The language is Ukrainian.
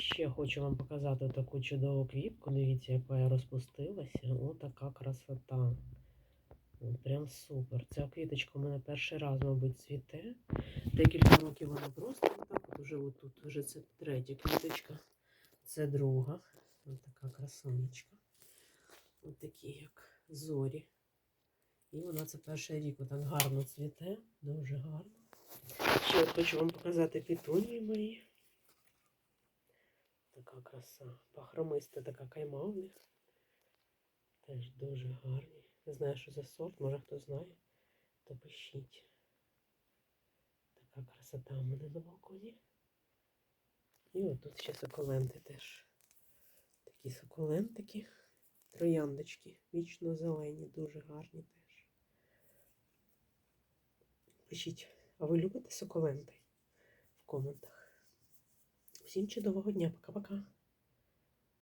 Ще хочу вам показати таку чудову квітку. Дивіться, яка я розпустилася. О, така красота. Прям супер. Ця квіточка у мене перший раз, мабуть, цвіте. Декілька років вона просто отак. От уже отут, вже це третя квіточка. Це друга. Ось така красунечка. Ось як зорі. І вона це перший рік отак гарно цвіте, дуже гарно. Ще хочу вам показати пітунії мої. Краса. Бахромиста така кайма у них. Теж дуже гарні. Не знаю, що за сорт, може хто знає, то пишіть. Така красота у мене на балконі. І от тут ще суколенти теж. Такі суколентики, трояндочки, вічно зелені, дуже гарні теж. Пишіть, а ви любите суколенти в коментах? Всім чудового дня, пока-пока.